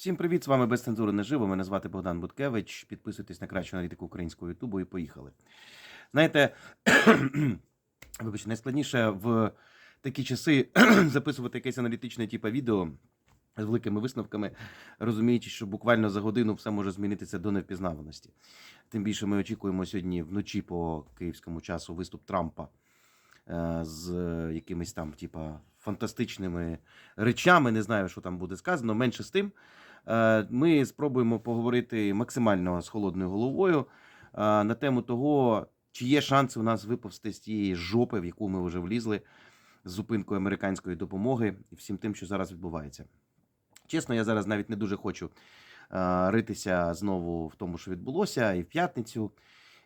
Всім привіт! З вами без цензури наживо. Мене звати Богдан Буткевич. Підписуйтесь на кращу аналітику українського Ютубу і поїхали. Знаєте, вибачте, найскладніше в такі часи записувати якесь аналітичне типу відео з великими висновками, розуміючи, що буквально за годину все може змінитися до невпізнаваності. Тим більше ми очікуємо сьогодні вночі по київському часу виступ Трампа е, з якимись там, типа, фантастичними речами. Не знаю, що там буде сказано. Менше з тим. Е, Ми спробуємо поговорити максимально з холодною головою е, на тему того, чи є шанси у нас виповзти з тієї жопи, в яку ми вже влізли з зупинкою американської допомоги і всім тим, що зараз відбувається. Чесно, я зараз навіть не дуже хочу е, ритися знову в тому, що відбулося, і в п'ятницю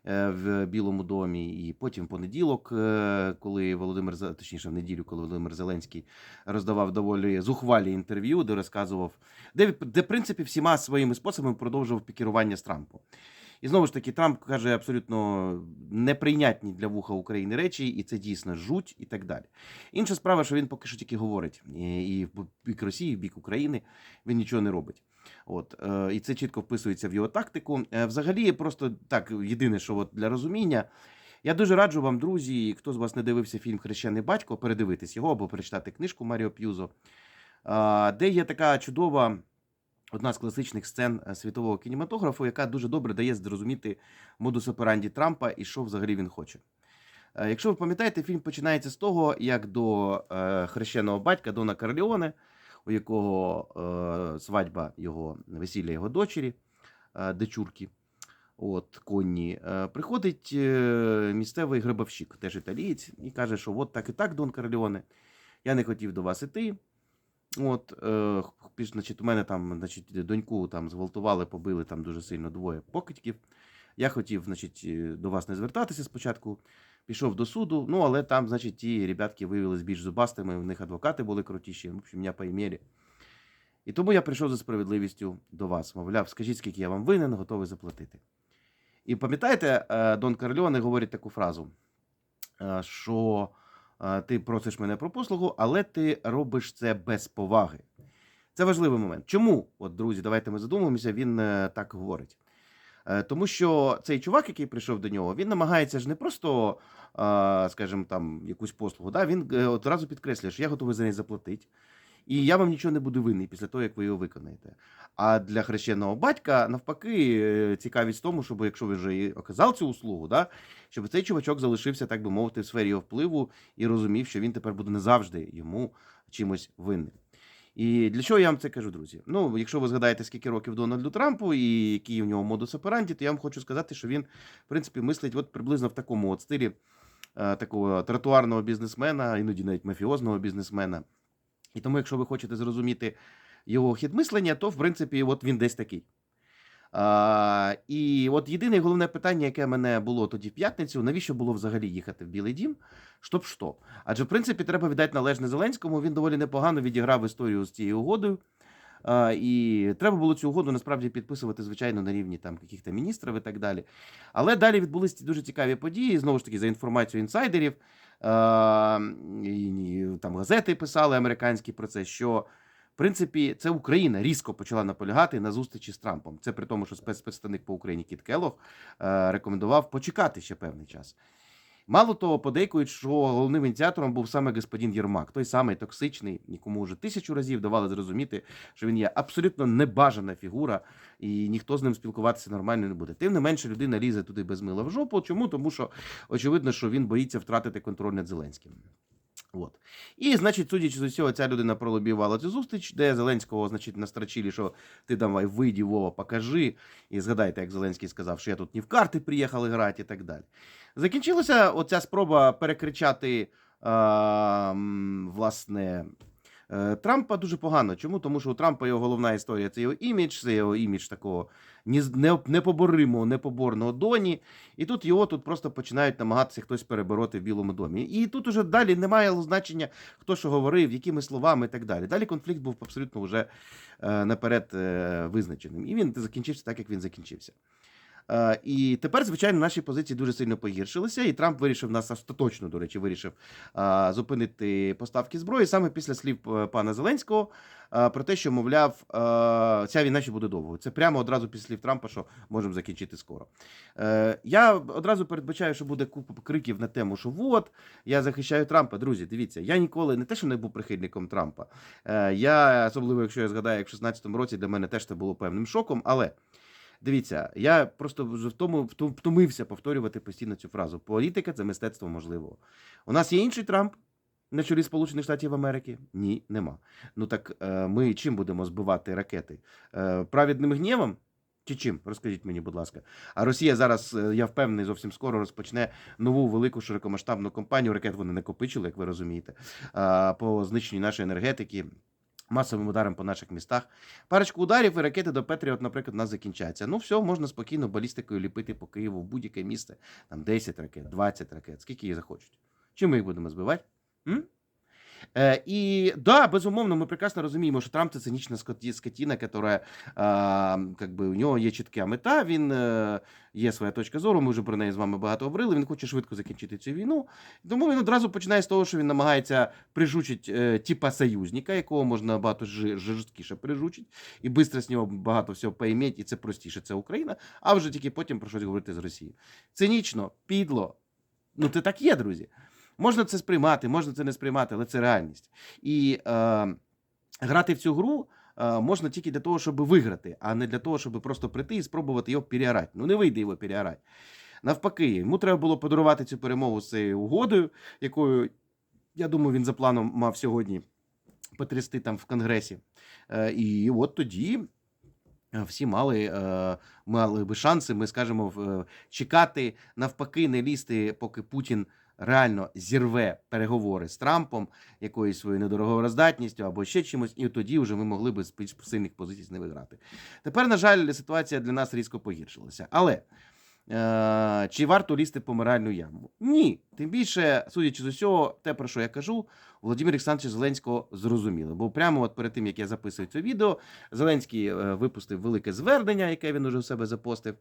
в Білому домі, і потім в понеділок, е, коли Володимир точніше в неділю, коли Володимир Зеленський роздавав доволі зухвалі інтерв'ю, де розказував, де, де в принципі всіма своїми способами продовжував пікірування з Трампом. І знову ж таки, Трамп каже абсолютно неприйнятні для вуха України речі, і це дійсно жуть і так далі. Інша справа, що він поки що тільки говорить. І в бік Росії, і в бік України він нічого не робить. От е, і це чітко вписується в його тактику. Е, взагалі, просто так, єдине, що от для розуміння. Я дуже раджу вам, друзі, хто з вас не дивився фільм Хрещений батько, передивитись його або перечитати книжку Маріо П'юзо, е, де є така чудова. Одна з класичних сцен світового кінематографу, яка дуже добре дає зрозуміти модус операнді Трампа і що взагалі він хоче. Якщо ви пам'ятаєте, фільм починається з того, як до хрещеного батька Дона Карліоне, у якого е, свадьба його весілля його дочері, е, дочурки, от конні, е, приходить місцевий грибовщик, теж італієць, і каже, що от так і так, Дон Карліоне, я не хотів до вас іти. От, е, значить, у мене там, значить, доньку там зґвалтували, побили там дуже сильно двоє покидьків. Я хотів, значить, до вас не звертатися спочатку. Пішов до суду, ну але там, значить, ті ребятки виявились більш зубастими, в них адвокати були крутіші, в общем, мене поімели. І тому я прийшов за справедливістю до вас. Мовляв, скажіть, скільки я вам винен, готовий заплатити. І пам'ятаєте, е, Дон Карліоне говорить таку фразу, е, що е, ти просиш мене про послугу, але ти робиш це без поваги. Це важливий момент. Чому? От, друзі, давайте ми задумаємося, він так говорить. Е, Тому що цей чувак, який прийшов до нього, він намагається ж не просто, скажімо, там якусь послугу. Да? Він е, одразу підкреслює, що я готовий за неї заплатити. І я вам нічого не буду винний після того, як ви його виконаєте. А для хрещеного батька, навпаки, е, цікавість в тому, щоб якщо ви вже і оказав цю услугу, да, щоб цей чувачок залишився, так би мовити, в сфері його впливу і розумів, що він тепер буде не завжди йому чимось винним. І для чого я вам це кажу, друзі? Ну, якщо ви згадаєте, скільки років Дональду Трампу і який у нього модус операнді, то я вам хочу сказати, що він, в принципі, мислить от приблизно в такому от стилі е, такого тротуарного бізнесмена, іноді навіть мафіозного бізнесмена. І тому, якщо ви хочете зрозуміти його хід мислення, то в принципі, от він десь такий. А, і от єдине головне питання, яке мене було тоді в п'ятницю, навіщо було взагалі їхати в Білий Дім? Щоб що? Адже в принципі треба віддати належне Зеленському. Він доволі непогано відіграв історію з цією угодою. А, і треба було цю угоду насправді підписувати, звичайно, на рівні там яких-то міністрів і так далі. Але далі відбулись ці дуже цікаві події. Знову ж таки, за інформацією інсайдерів, а, і, і, там газети писали американські про це, що в принципі, це Україна різко почала наполягати на зустрічі з Трампом. Це при тому, що спецпредставник по Україні Кіт Келлог е, рекомендував почекати ще певний час. Мало того, подейкують, що головним ініціатором був саме господин Єрмак, той самий токсичний, якому вже тисячу разів давали зрозуміти, що він є абсолютно небажана фігура, і ніхто з ним спілкуватися нормально не буде. Тим не менше, людина лізе туди без мила в жопу. Чому? Тому що очевидно, що він боїться втратити контроль над Зеленським. От. І, значить, судячи з усього, ця людина пролобівала цю зустріч, де Зеленського, значить, настрочили, що ти давай вийди, Вова, покажи. І згадайте, як Зеленський сказав, що я тут не в карти приїхав грати і так далі. Закінчилася оця спроба перекричати, е, власне, Трампа дуже погано. Чому? Тому що у Трампа його головна історія це його імідж, це його імідж такого непоборимого, непоборного доні. І тут його тут просто починають намагатися хтось перебороти в Білому домі. І тут уже далі немає значення, хто що говорив, якими словами і так далі. Далі конфлікт був абсолютно вже е, наперед е, визначеним. І він закінчився так, як він закінчився. Е, І тепер, звичайно, наші позиції дуже сильно погіршилися, і Трамп вирішив нас остаточно, до речі, вирішив е, зупинити поставки зброї саме після слів е, пана Зеленського про те, що, мовляв, ця війна ще буде довгою. Це прямо одразу після слів Трампа, що можемо закінчити скоро. Я одразу передбачаю, що буде купа криків на тему, що от, я захищаю Трампа. Друзі, дивіться, я ніколи не те, що не був прихильником Трампа. Я, особливо, якщо я згадаю, як в 16-му році для мене теж це було певним шоком, але. Дивіться, я просто втомився повторювати постійно цю фразу. Політика це мистецтво можливого. У нас є інший Трамп на чолі Сполучених Штатів Америки? Ні, нема. Ну так е, ми чим будемо збивати ракети? Е, Праведним гнівом? Чи чим? Розкажіть мені, будь ласка. А Росія зараз, е, я впевнений, зовсім скоро розпочне нову велику широкомасштабну кампанію. Ракет вони накопичили, як ви розумієте, по знищенню нашої енергетики. Масовим ударом по наших містах. Парочку ударів і ракети до Петріот, наприклад, у нас закінчаться. Ну, все, можна спокійно балістикою ліпити по Києву в будь-яке місце. Там 10 ракет, 20 ракет, скільки їх захочуть. Чим ми їх будемо збивати? М? Е, і да, безумовно, ми прекрасно розуміємо, що Трамп це цинічна скоті- скотіна, яка, как би, у нього є чітка мета, він е, є своя точка зору. Ми вже про неї з вами багато говорили. Він хоче швидко закінчити цю війну. Тому він одразу починає з того, що він намагається прижучити е, типа союзника, якого можна набагато жорсткіше прижучити, і швидко з нього багато всього поіміть, і це простіше, це Україна, а вже тільки потім про щось говорити з Росією. Цинічно, підло. Ну, це так є, друзі. Можна це сприймати, можна це не сприймати, але це реальність. І е, грати в цю гру е, можна тільки для того, щоб виграти, а не для того, щоб просто прийти і спробувати його переорати. Ну не вийде його переорати. Навпаки, йому треба було подарувати цю перемогу з цією угодою, якою, я думаю, він за планом мав сьогодні потрясти там в Конгресі. Е, і от тоді. Е, Всі мали, е, мали би шанси, ми скажемо, е, чекати, навпаки, не лізти, поки Путін реально зірве переговори з Трампом, якоюсь своєю недороговороздатністю або ще чимось, і тоді вже ми могли би з сильних позицій з ними грати. Тепер, на жаль, ситуація для нас різко погіршилася. Але чи варто лізти в помиральну яму? Ні. Тим більше, судячи з усього, те, про що я кажу, Володимир Олександрович Зеленського зрозуміли. Бо прямо от перед тим, як я записую це відео, Зеленський е, випустив велике звернення, яке він уже у себе запостив,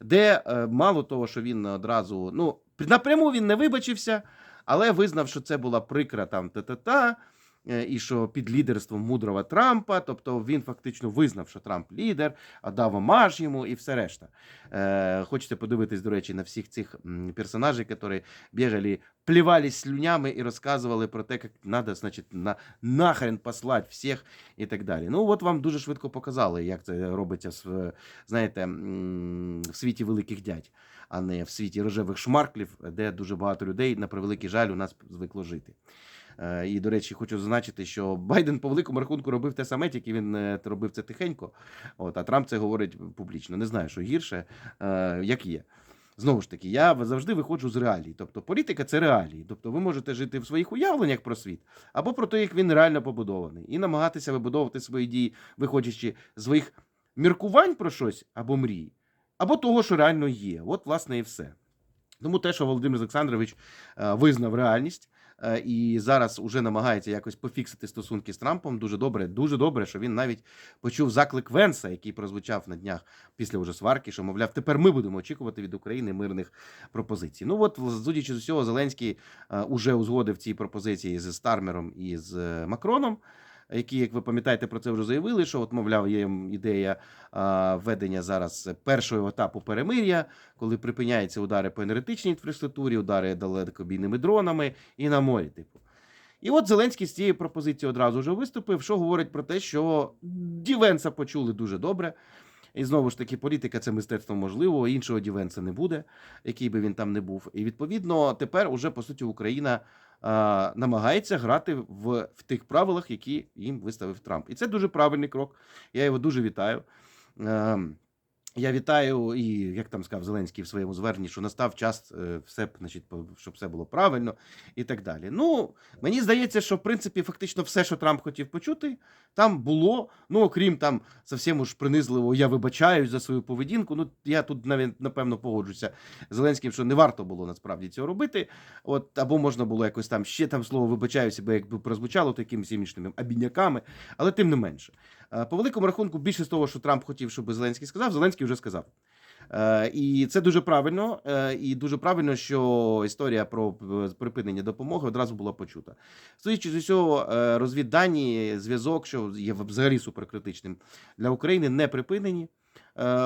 де е, мало того, що він одразу, ну, напряму він не вибачився, але визнав, що це була прикра там та-та-та, е, і що під лідерством мудрого Трампа, тобто він фактично визнав, що Трамп лідер, а дав омаж йому і все решта. Е, хочете подивитись, до речі, на всіх цих м, персонажей, які бігали, плевались слюнями і розказували про те, як треба, значить, на, нахрен послати всіх і так далі. Ну, от вам дуже швидко показали, як це робиться в, знаєте, в світі великих дядь, а не в світі рожевих шмарклів, де дуже багато людей, на превеликий жаль, у нас звикло жити. Е, І, до речі, хочу зазначити, що Байден по великому рахунку робив те саме, тільки він е, робив це тихенько. От, а Трамп це говорить публічно. Не знаю, що гірше, е, як є. Знову ж таки, я завжди виходжу з реалій. Тобто політика це реалії. Тобто ви можете жити в своїх уявленнях про світ або про те, як він реально побудований, і намагатися вибудовувати свої дії, виходячи з своїх міркувань про щось або мрій, або того, що реально є. От, власне, і все. Тому те, що Володимир Олександрович визнав реальність і зараз уже намагається якось пофіксити стосунки з Трампом, дуже добре, дуже добре, що він навіть почув заклик Венса, який прозвучав на днях після уже сварки, що мовляв, тепер ми будемо очікувати від України мирних пропозицій. Ну от, судячи з усього, Зеленський е, уже узгодив ці пропозиції з Стармером і з е, Макроном. Які, як ви пам'ятаєте, про це вже заявили, що от, мовляв, є ідея а, введення зараз першого етапу перемир'я, коли припиняються удари по енергетичній інфраструктурі, удари далекобійними дронами і на морі, типу. І от Зеленський з цією пропозицією одразу вже виступив, що говорить про те, що Дівенса почули дуже добре. І знову ж таки, політика це мистецтво можливо, іншого Дівенса не буде, який би він там не був. І відповідно тепер уже по суті Україна а, намагається грати в, в тих правилах, які їм виставив Трамп. І це дуже правильний крок. Я його дуже вітаю. Я вітаю, і як там сказав Зеленський в своєму зверненні, що настав час е, все, значить, щоб все було правильно і так далі. Ну, мені здається, що в принципі фактично все, що Трамп хотів почути, там було. Ну, окрім там зовсім уж принизливо, я вибачаюсь за свою поведінку. Ну, я тут навіть напевно погоджуся з Зеленським, що не варто було насправді цього робити. От або можна було якось там ще там слово вибачаюся, бо якби прозвучало такими сімічними обідняками, але тим не менше. Е, По великому рахунку, більше з того, що Трамп хотів, щоб Зеленський сказав, Зеленський вже сказав. Е, І це дуже правильно. е, І дуже правильно, що історія про припинення допомоги одразу була почута. Судячи з усього, розвіддані, зв'язок, що є взагалі суперкритичним для України, не припинені.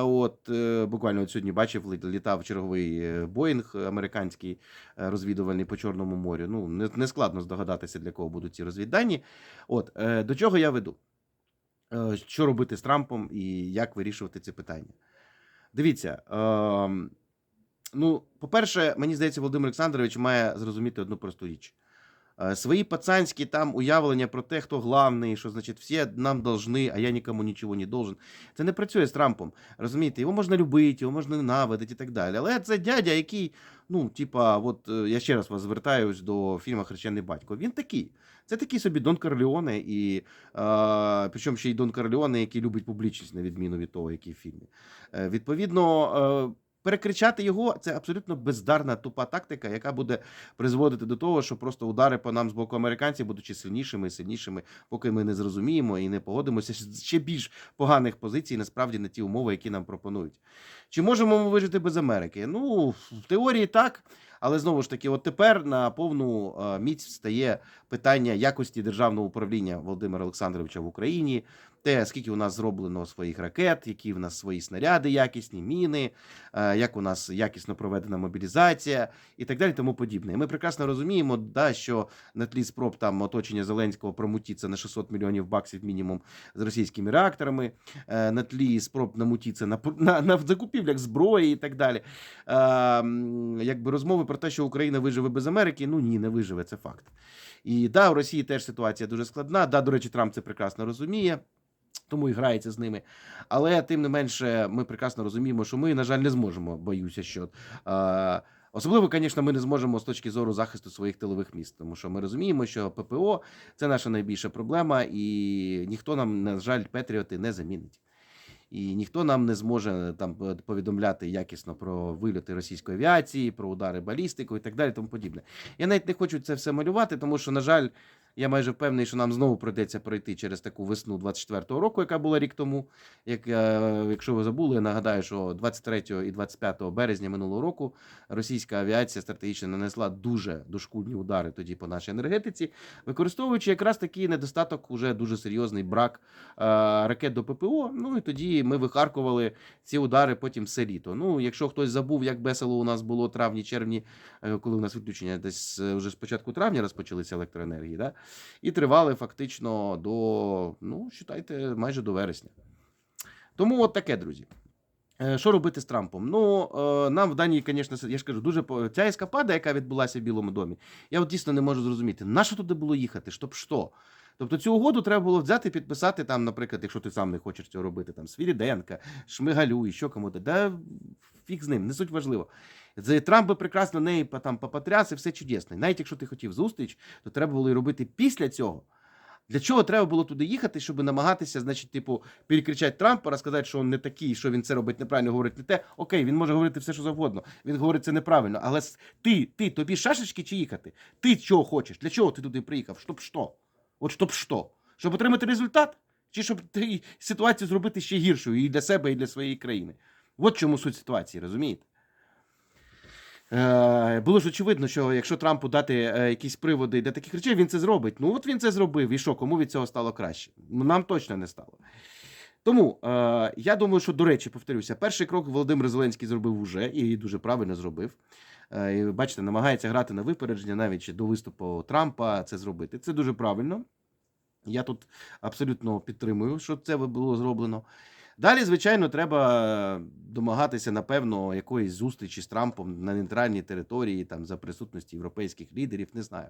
От буквально от сьогодні бачив, літав черговий Боїнг американський розвідувальний по Чорному морю. Ну не, складно здогадатися, для кого будуть ці розвіддані. От до чого я веду? Е, Що робити з Трампом і як вирішувати ці питання? Дивіться. ем, Ну, по-перше, мені здається, Володимир Олександрович має зрозуміти одну просту річ. Е, Свої пацанські там уявлення про те, хто главний, що значить всі нам должны, а я нікому нічого не должен. Це не працює з Трампом. Розумієте, його можна любити, його можна ненавидити і так далі. Але це дядя, який, ну, типа, от е, я ще раз вас звертаюсь до фільму Хрещений батько. Він такий. Це такий собі Дон Корлеоне, і е, причому ще й Дон Корлеоне, який любить публічність, на відміну від того, який в фільмі. Е, відповідно. Е, Перекричати його це абсолютно бездарна тупа тактика, яка буде призводити до того, що просто удари по нам з боку американців будучи сильнішими і сильнішими, поки ми не зрозуміємо і не погодимося з ще більш поганих позицій, насправді на ті умови, які нам пропонують. Чи можемо ми вижити без Америки? Ну, в теорії так. Але знову ж таки, от тепер на повну е, міць встає питання якості державного управління Володимира Олександровича в Україні, те, скільки у нас зроблено своїх ракет, які в нас свої снаряди якісні, міни, е, як у нас якісно проведена мобілізація і так далі, тому подібне. І ми прекрасно розуміємо, да, що на тлі спроб там оточення Зеленського промутіться на 600 мільйонів баксів мінімум з російськими реакторами, е, на тлі спроб намутіться на, на, на закупівлях зброї і так далі. Е, якби розмови про те, що Україна виживе без Америки, ну ні, не виживе, це факт. І да, у Росії теж ситуація дуже складна. Да, до речі, Трамп це прекрасно розуміє. Тому і грається з ними. Але тим не менше, ми прекрасно розуміємо, що ми, на жаль, не зможемо. Боюся, що е, особливо, звісно, ми не зможемо з точки зору захисту своїх тилових міст, тому що ми розуміємо, що ППО це наша найбільша проблема, і ніхто нам, на жаль, Петріоти не замінить. І ніхто нам не зможе там повідомляти якісно про вильоти російської авіації, про удари балістику і так далі. Тому подібне. Я навіть не хочу це все малювати, тому що, на жаль, я майже впевнений, що нам знову прийдеться пройти через таку весну 24-го року, яка була рік тому. Як, е, якщо ви забули, я нагадаю, що 23 і 25 березня минулого року російська авіація стратегічно нанесла дуже дошкульні удари тоді по нашій енергетиці, використовуючи якраз такий недостаток, уже дуже серйозний брак е, ракет до ППО. Ну і тоді ми вихаркували ці удари потім все літо. Ну, якщо хтось забув, як весело у нас було травні, червні, е, коли у нас відключення десь вже з початку травня розпочалися електроенергії, да? І тривали фактично до, ну, вважайте, майже до вересня. Тому от таке, друзі. Е, Що робити з Трампом? Ну, е, нам в даній, звісно, я ж кажу, дуже ця ескапада, яка відбулася в Білому домі, я от дійсно не можу зрозуміти, на що туди було їхати, щоб що? Тобто цю угоду треба було взяти, підписати там, наприклад, якщо ти сам не хочеш цього робити, там Свіріденка, Шмигалю і що кому-то. Да фіг з ним, не суть важливо. Трамп би прекрасно неї там попотряс і все чудесно. І Навіть якщо ти хотів зустріч, то треба було і робити після цього. Для чого треба було туди їхати, щоб намагатися, значить, типу, перекричати Трампа, розказати, що він не такий, що він це робить неправильно, говорить не те. Окей, він може говорити все, що завгодно. Він говорить це неправильно. Але ти, ти, тобі шашечки чи їхати? Ти чого хочеш? Для чого ти туди приїхав? Щоб що? От щоб що? Щоб отримати результат? Чи щоб ти ситуацію зробити ще гіршою і для себе, і для своєї країни? От чому суть ситуації, розумієте? Е, було ж очевидно, що якщо Трампу дати е, якісь приводи для таких речей, він це зробить. Ну от він це зробив. І що, кому від цього стало краще? Ну, Нам точно не стало. Тому е, я думаю, що, до речі, повторюся, перший крок Володимир Зеленський зробив уже і дуже правильно зробив. Е, бачите, намагається грати на випередження навіть до виступу Трампа це зробити. Це дуже правильно. Я тут абсолютно підтримую, що це було зроблено. Далі, звичайно, треба домагатися, напевно, якоїсь зустрічі з Трампом на нейтральній території, там за присутності європейських лідерів, не знаю.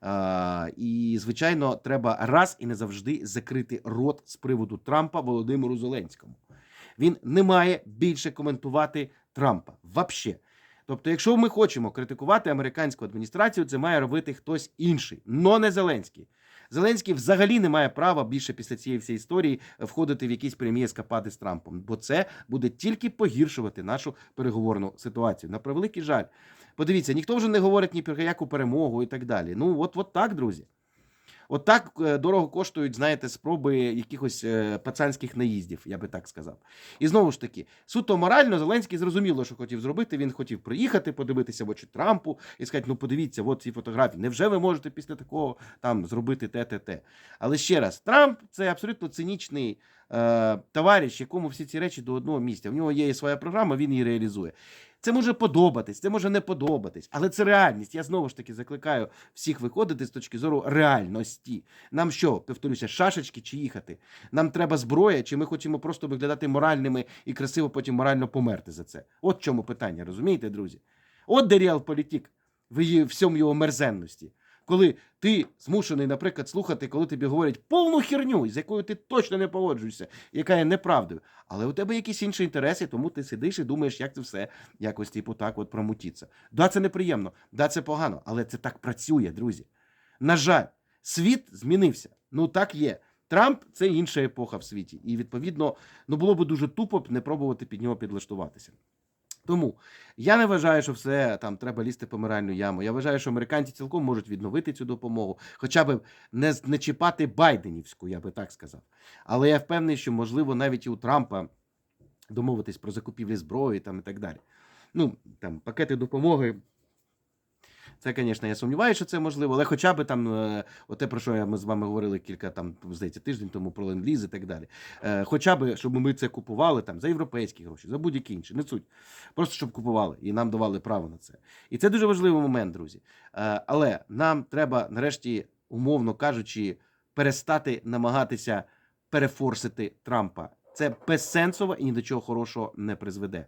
А, і, звичайно, треба раз і не завжди закрити рот з приводу Трампа Володимиру Зеленському. Він не має більше коментувати Трампа. Вообще. Тобто, якщо ми хочемо критикувати американську адміністрацію, це має робити хтось інший, но не Зеленський. Зеленський взагалі не має права більше після цієї всієї історії входити в якісь прямі ескапади з Трампом, бо це буде тільки погіршувати нашу переговорну ситуацію. На превеликий жаль. Подивіться, ніхто вже не говорить ні про яку перемогу і так далі. Ну, от, от так, друзі. От так е, дорого коштують, знаєте, спроби якихось е, пацанських наїздів, я би так сказав. І знову ж таки, суто морально Зеленський зрозуміло, що хотів зробити. Він хотів приїхати, подивитися в очі Трампу і сказати: ну подивіться, от ці фотографії. Невже ви можете після такого там зробити те, те, те? Але ще раз, Трамп це абсолютно цинічний е, товариш, якому всі ці речі до одного місця. В нього є і своя програма, він її реалізує. Це може подобатись, це може не подобатись, але це реальність. Я знову ж таки закликаю всіх виходити з точки зору реальності. Нам що, повторюся, шашечки чи їхати? Нам треба зброя, чи ми хочемо просто виглядати моральними і красиво потім морально померти за це? От в чому питання, розумієте, друзі? От де реалполітик в її всьому його мерзенності. Коли ти змушений, наприклад, слухати, коли тобі говорять повну херню, з якою ти точно не погоджуєшся, яка є неправдою. Але у тебе якісь інші інтереси, тому ти сидиш і думаєш, як це все якось типу так от промутіться. Да, це неприємно, да, це погано, але це так працює, друзі. На жаль, світ змінився. Ну так є. Трамп це інша епоха в світі. І відповідно, ну було б дуже тупо не пробувати під нього підлаштуватися. Тому я не вважаю, що все там треба лізти в помиральну яму. Я вважаю, що американці цілком можуть відновити цю допомогу, хоча б не, не чіпати Байденівську, я би так сказав. Але я впевнений, що можливо навіть і у Трампа домовитись про закупівлі зброї там і так далі. Ну, там пакети допомоги. Це, звісно, я сумніваюся, що це можливо, але хоча б там, е, оте, про що ми з вами говорили кілька там, здається, тиждень тому про ленд-ліз і так далі. Е, Хоча б, щоб ми це купували там за європейські гроші, за будь-які інші, не суть. Просто щоб купували і нам давали право на це. І це дуже важливий момент, друзі. Е, Але нам треба, нарешті, умовно кажучи, перестати намагатися перефорсити Трампа. Це безсенсово і ні до чого хорошого не призведе.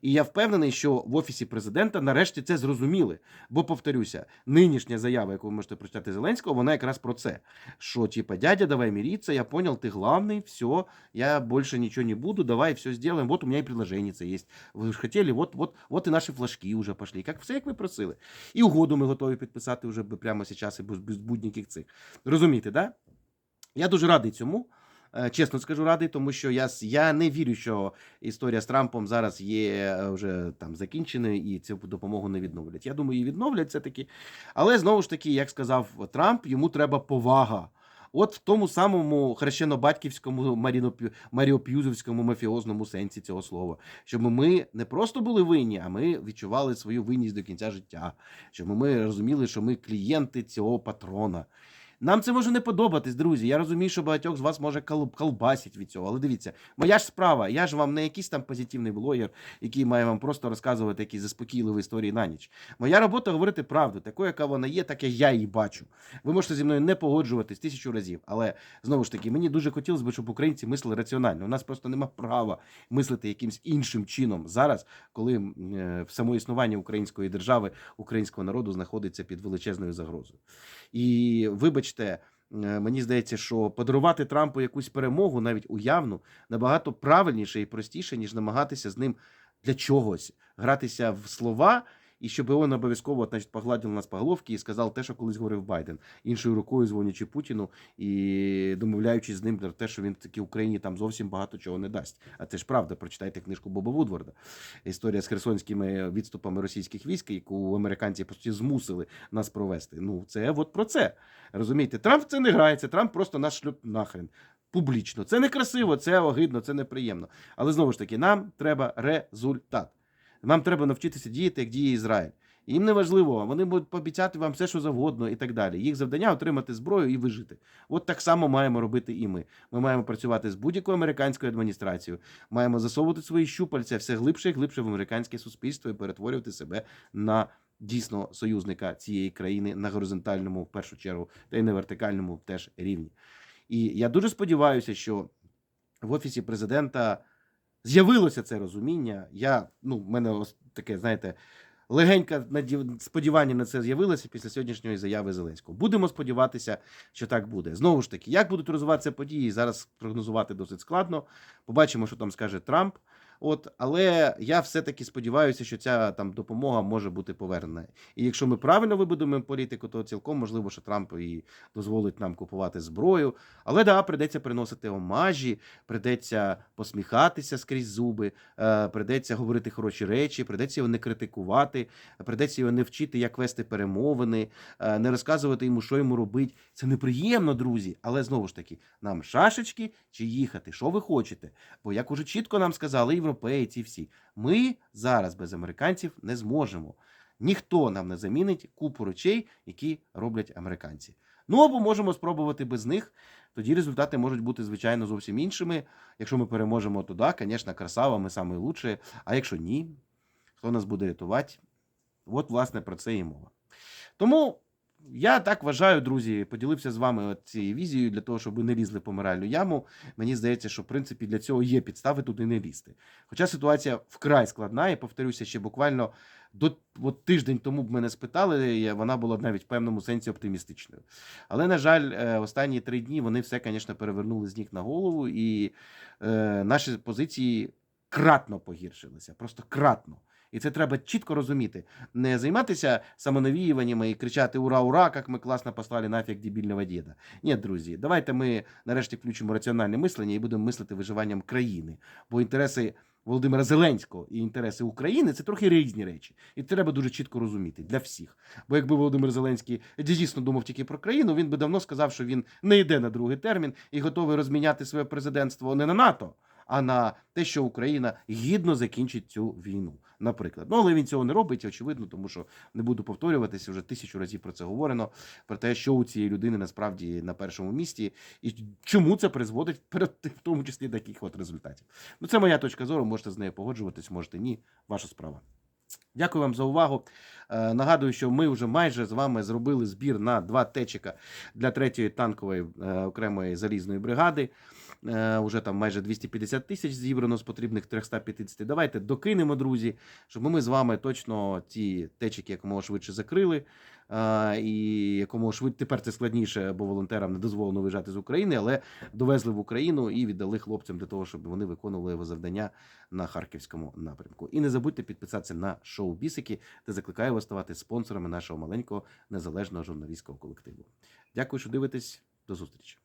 І я впевнений, що в офісі президента нарешті це зрозуміли. Бо повторюся, нинішня заява, яку ви можете прочитати Зеленського, вона якраз про це. Що, типа, дядя, давай мириться, я понял, ты главный, все, я больше ничего не буду, давай все сделаем. Вот у меня и предложение це есть. Ви ж хотіли, вот, вот, вот і наші флажки вже пошли. Як все, як ви просили. І угоду ми готові підписати вже прямо зараз і без будь-яких цих. Розумієте, да? Я дуже радий цьому. Е, Чесно скажу, радий, тому що я, я не вірю, що історія з Трампом зараз є е, вже там закінченою і цю допомогу не відновлять. Я думаю, її відновлять все-таки. Але знову ж таки, як сказав Трамп, йому треба повага. От в тому самому хрещено-батьківському маріоп'юзовському мафіозному сенсі цього слова, щоб ми не просто були винні, а ми відчували свою винність до кінця життя, щоб ми розуміли, що ми клієнти цього патрона. Нам це може не подобатись, друзі. Я розумію, що багатьох з вас може кол- колбасить від цього. Але дивіться, моя ж справа. Я ж вам не якийсь там позитивний блогер, який має вам просто розказувати якісь заспокійливі історії на ніч. Моя робота говорити правду, такою, яка вона є, так як я її бачу. Ви можете зі мною не погоджуватись тисячу разів, але знову ж таки, мені дуже хотілося б, щоб українці мислили раціонально. У нас просто нема права мислити якимсь іншим чином зараз, коли е, само існування української держави, українського народу знаходиться під величезною загрозою. І вибачте, е, мені здається, що подарувати Трампу якусь перемогу, навіть уявну, набагато правильніше і простіше, ніж намагатися з ним для чогось гратися в слова. І щоб він обов'язково значить, погладив нас по головці і сказав те, що колись говорив Байден, іншою рукою дзвонячи Путіну і домовляючись з ним про те, що він таки Україні там зовсім багато чого не дасть. А це ж правда. Прочитайте книжку Боба Вудворда. Історія з херсонськими відступами російських військ, яку американці по суті змусили нас провести. Ну, це от про це. Розумієте, Трамп це не грається, Трамп просто наш шлюб нахрен. Публічно. Це некрасиво, це огидно, це неприємно. Але знову ж таки, нам треба результат. Нам треба навчитися діяти, як діє Ізраїль. Їм не важливо, вони будуть пообіцяти вам все, що завгодно, і так далі. Їх завдання отримати зброю і вижити. От так само маємо робити і ми. Ми маємо працювати з будь-якою американською адміністрацією, маємо засовувати свої щупальця все глибше і глибше в американське суспільство і перетворювати себе на дійсно союзника цієї країни на горизонтальному, в першу чергу, та й на вертикальному теж рівні. І я дуже сподіваюся, що в офісі президента з'явилося це розуміння. Я, ну, в мене ось таке, знаєте, легеньке сподівання на це з'явилося після сьогоднішньої заяви Зеленського. Будемо сподіватися, що так буде. Знову ж таки, як будуть розвиватися події, зараз прогнозувати досить складно. Побачимо, що там скаже Трамп. От, але я все-таки сподіваюся, що ця там допомога може бути повернена. І якщо ми правильно вибудуємо політику, то цілком можливо, що Трамп і дозволить нам купувати зброю. Але да, прийдеться приносити омажі, прийдеться посміхатися скрізь зуби, е, прийдеться говорити хороші речі, прийдеться його не критикувати, прийдеться його не вчити, як вести перемовини, е, не розказувати йому, що йому робити. Це неприємно, друзі. Але знову ж таки, нам шашечки чи їхати, що ви хочете? Бо як уже чітко нам сказали європейці, всі, ми зараз без американців не зможемо. Ніхто нам не замінить купу речей, які роблять американці. Ну або можемо спробувати без них. Тоді результати можуть бути, звичайно, зовсім іншими. Якщо ми переможемо, то да, звісно, красава, ми самі лучші. А якщо ні, хто нас буде рятувати? От, власне, про це і мова. Тому я так вважаю, друзі, поділився з вами цією візією для того, щоб ви не лізли по моральну яму. Мені здається, що в принципі для цього є підстави туди не лізти. Хоча ситуація вкрай складна, і повторюся, ще буквально до от тиждень тому б мене спитали, вона була навіть в певному сенсі оптимістичною. Але, на жаль, е, останні три дні вони все, звісно, перевернули з ніг на голову, і е, наші позиції кратно погіршилися, просто кратно. І це треба чітко розуміти. Не займатися самонавіюваннями і кричати Ура, ура! як ми класно послали нафіг дебільного діда. Ні, друзі, давайте ми нарешті включимо раціональне мислення і будемо мислити виживанням країни. Бо інтереси Володимира Зеленського і інтереси України це трохи різні речі. І треба дуже чітко розуміти для всіх. Бо якби Володимир Зеленський дійсно думав тільки про країну, він би давно сказав, що він не йде на другий термін і готовий розміняти своє президентство не на НАТО. А на те, що Україна гідно закінчить цю війну, наприклад. Ну але він цього не робить, очевидно, тому що не буду повторюватися вже тисячу разів про це говорено. Про те, що у цієї людини насправді на першому місці, і чому це призводить в тому числі до таких от результатів. Ну, це моя точка зору. Можете з нею погоджуватись, можете ні. Ваша справа. Дякую вам за увагу. Е, нагадую, що ми вже майже з вами зробили збір на два течика для третьої танкової е, окремої залізної бригади. Е, Уже там майже 250 тисяч зібрано з потрібних 350. Давайте докинемо, друзі, щоб ми з вами точно ті течики якомога швидше закрили. І якому швид тепер це складніше, бо волонтерам не дозволено виїжджати з України, але довезли в Україну і віддали хлопцям для того, щоб вони виконували його завдання на харківському напрямку. І не забудьте підписатися на шоу Бісики, де закликаю вас ставати спонсорами нашого маленького незалежного журналістського колективу. Дякую, що дивитесь. До зустрічі.